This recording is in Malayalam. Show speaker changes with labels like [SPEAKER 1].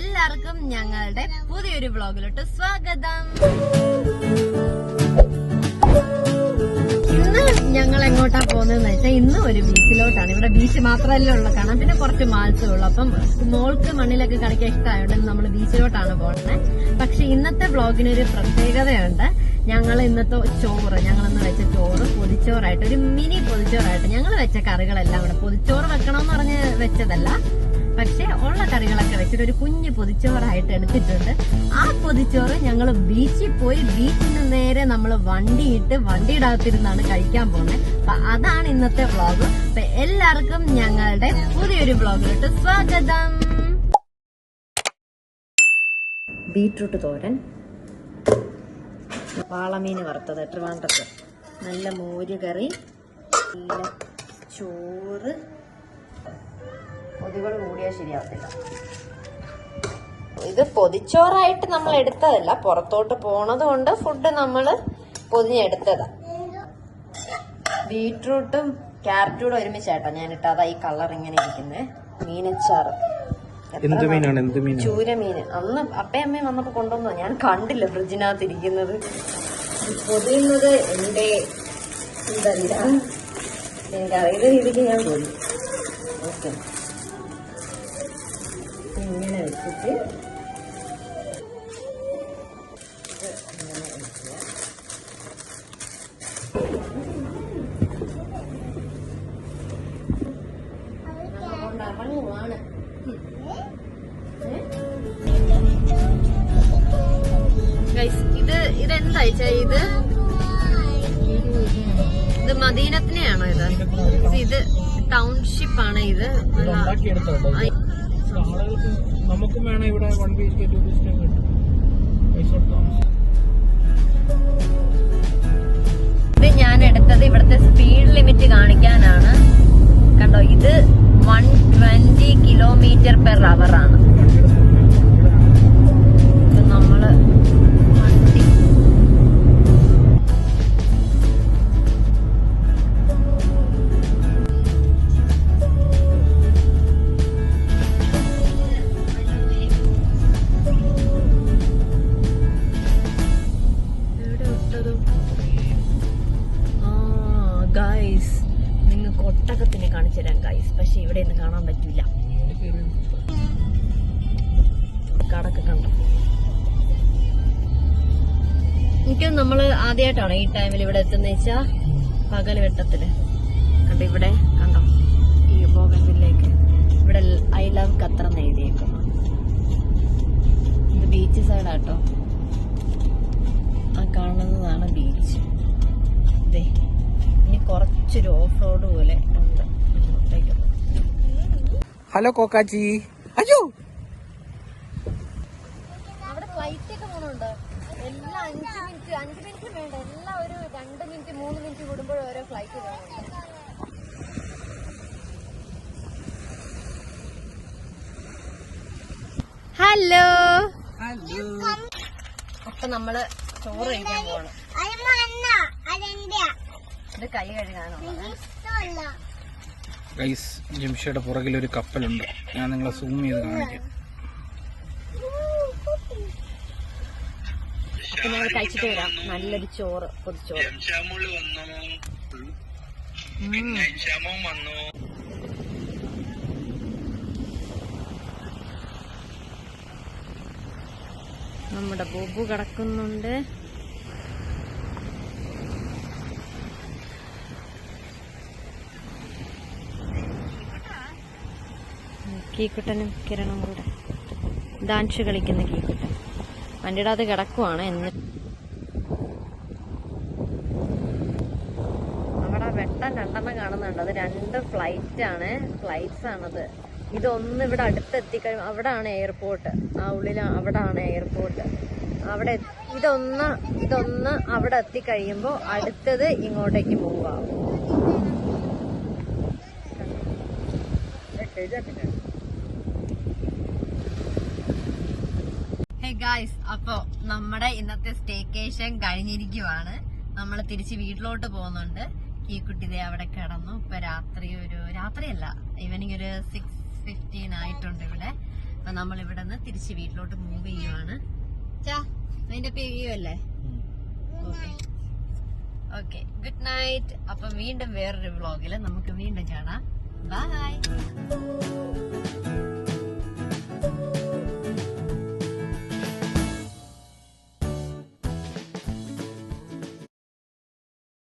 [SPEAKER 1] എല്ലാവർക്കും ഞങ്ങളുടെ പുതിയൊരു വ്ളോഗിലോട്ട് സ്വാഗതം. ഇന്ന് ഞങ്ങൾ എങ്ങോട്ടാ പോകുന്നതെന്ന് വെച്ചാൽ ഇന്ന് ഒരു ബീച്ചിലോട്ടാണ്. ഇവിടെ ബീച്ച് മാത്രമല്ല ഉള്ളു. കാണാൻ പിന്നെ കുറച്ച് മാൾസേ ഉള്ളു. അപ്പം മോൾക്ക് മണ്ണിലൊക്കെ കളിക്കാൻ ഇഷ്ടമായതുകൊണ്ട് നമ്മൾ ബീച്ചിലോട്ടാണ് പോകുന്നത് പക്ഷെ ഇന്നത്തെ വ്ളോഗിനൊരു പ്രത്യേകതയുണ്ട്. ഞങ്ങൾ ഇന്നത്തെ ചോറ് ഞങ്ങൾ ഇന്ന് വെച്ച ചോറ് പൊതിച്ചോറായിട്ട് ഒരു മിനി പൊതിച്ചോറായിട്ട് ഞങ്ങൾ വെച്ച കറികളെല്ലാം കൂടെ പൊതിച്ചോറ് വെക്കണമെന്ന് പറഞ്ഞ് വെച്ചതല്ല. പക്ഷെ ഉള്ള കറികളൊക്കെ വെച്ചിട്ട് ഒരു കുഞ്ഞു പൊതിച്ചോറായിട്ട് എടുത്തിട്ടുണ്ട്. ആ പൊതിച്ചോറ് ഞങ്ങൾ ബീച്ചിൽ പോയി ബീച്ചിൽ നിന്ന് നേരെ നമ്മൾ വണ്ടിയിട്ട് വണ്ടിയുടെ അകത്തിരുന്നാണ് കഴിക്കാൻ പോകുന്നത് അപ്പൊ അതാണ് ഇന്നത്തെ വ്ളോഗ് അപ്പൊ എല്ലാവർക്കും ഞങ്ങളുടെ പുതിയൊരു വ്ളോഗിലോട്ട് സ്വാഗതം. ബീട്രൂട്ട് തോരൻ വാളമീൻ വറുത്തത് ട്രിവാൻഡ്രത്ത് നല്ല മോര് കറി ചോറ് പൊതികൾ കൂടിയാൽ ശരിയാവത്തില്ല. ഇത് പൊതിച്ചോറായിട്ട് നമ്മൾ എടുത്തതല്ല പുറത്തോട്ട് പോണത് കൊണ്ട് ഫുഡ് നമ്മൾ പൊതിഞ്ഞെടുത്തതാ. ബീട്രൂട്ടും ക്യാരറ്റൂടെ ഒരുമിച്ചായിട്ടാ ഞാൻ ഇട്ടതാ ഈ കളർ ഇങ്ങനെ ഇരിക്കുന്നത് മീനച്ചാറ്.
[SPEAKER 2] എന്ത് മീനാണ്? എന്ത് മീൻ
[SPEAKER 1] ചൂരമീന്. അന്ന് അപ്പയമ്മയും വന്നപ്പോ കൊണ്ടുവന്നു ഞാൻ കണ്ടില്ല ഫ്രിഡ്ജിനകത്ത് ഇരിക്കുന്നത് പൊതിയുന്നത് എന്റെ ഇതല്ല. എനിക്ക് അറിയുന്ന രീതിക്ക് ഞാൻ പോയി ഓക്കെ. ഇങ്ങനെ വെച്ചിട്ട് ഗൈസ് ഇത് ഇതെന്താ ഇത് ഇത് മദീനത്തിനെയാണോ ഇത്? ഇത് ടൗൺഷിപ്പ് ആണ് ഇത്?
[SPEAKER 2] ഉണ്ടാക്കിയെടുത്തോട്ടോ ആളുകൾക്ക് നമുക്കും വേണം ഇവിടെ one B H K two B H K കിട്ടും പൈസ
[SPEAKER 1] ഇത് ഞാൻ എടുത്തത് ഇവിടുത്തെ സ്പീഡ് ലിമിറ്റ് കാണിക്കാനാണ്. കണ്ടോ ഇത് one twenty kilometre per hour ആണ്. പക്ഷെ ഇവിടെ ഒന്നും കാണാൻ പറ്റില്ല കടക്ക് കണ്ടു. എനിക്ക് നമ്മൾ ആദ്യമായിട്ടാണ് ഈ ടൈമിൽ ഇവിടെ എത്തുന്ന വെച്ചാ പകൽ വെട്ടത്തിൽ. കണ്ടോ ഇവിടെ? കണ്ടോ? ഈ ബോഗൻവില്ലേക്ക് ഇവിടെ ഐ ലവ് ഖത്തർ എന്ന് എഴുതിയേക്കും ഇത് ബീച്ച് സൈഡാട്ടോ ആ കാണുന്നതാണ് ബീച്ച് ദേ ഇനി കുറച്ചൊരു ഓഫ് റോഡ് പോലെ
[SPEAKER 2] ഓരോ കോക്കാച്ചി
[SPEAKER 1] പോകുന്നുണ്ട് ഹലോ അപ്പൊ നമ്മൾ ചോറ് കഴിക്കാൻ പോകണം ഇത് കൈ കഴുകാനുള്ളത്
[SPEAKER 2] ഗൈസ് ജിംഷയുടെ ഒരു കപ്പലുണ്ട്. ഞാൻ നിങ്ങളെ സൂം ചെയ്ത് കാണിക്കാം.
[SPEAKER 1] നല്ലൊരു ചോറ്. നമ്മുടെ ബോബു കിടക്കുന്നുണ്ട്. കീക്കുട്ടനും കിരണും കൂടെ. ഡാൻസ് കളിക്കുന്ന കീക്കുട്ടൻ വണ്ടിയുടെ അത് കിടക്കുവാണ് എന്ന്. അവിടെ വെട്ടം രണ്ടെണ്ണം കാണുന്നുണ്ട്. അത് രണ്ട് ഫ്ലൈറ്റ് ആണ്. ഫ്ലൈറ്റ്സ് ആണത്. ഇതൊന്ന് ഇവിടെ അടുത്തെത്തിക്കഴിഞ്ഞു അവിടെ ആണ് എയർപോർട്ട് ആ ഉള്ളിൽ അവിടെ ആണ് എയർപോർട്ട് അവിടെ ഇതൊന്ന് ഇതൊന്ന് അവിടെ എത്തിക്കഴിയുമ്പോൾ അടുത്തത് ഇങ്ങോട്ടേക്ക് മൂവ് ആവും ഹേ ഗായ്സ് അപ്പോ നമ്മുടെ ഇന്നത്തെ സ്റ്റേക്കേഷൻ കഴിഞ്ഞിരിക്കുവാണ്. നമ്മൾ തിരിച്ച് വീട്ടിലോട്ട് പോകുന്നുണ്ട്. ഈ കുട്ടി ദേ അവിടെ കിടന്നു. ഇപ്പൊ രാത്രി ഒരു രാത്രിയല്ല ഈവനിങ് ഒരു സിക്സ് ഫിഫ്റ്റീൻ ആയിട്ടുണ്ട് ഇവിടെ. അപ്പൊ നമ്മൾ ഇവിടെ നിന്ന് തിരിച്ച് വീട്ടിലോട്ട് മൂവ് ചെയ്യുവാണ്. അതിന്റെ ചെയ്യുമല്ലേ അല്ലേ? ഓക്കെ ഗുഡ് നൈറ്റ് അപ്പൊ വീണ്ടും വേറൊരു വ്ളോഗിൽ നമുക്ക് വീണ്ടും കാണാം. ബൈ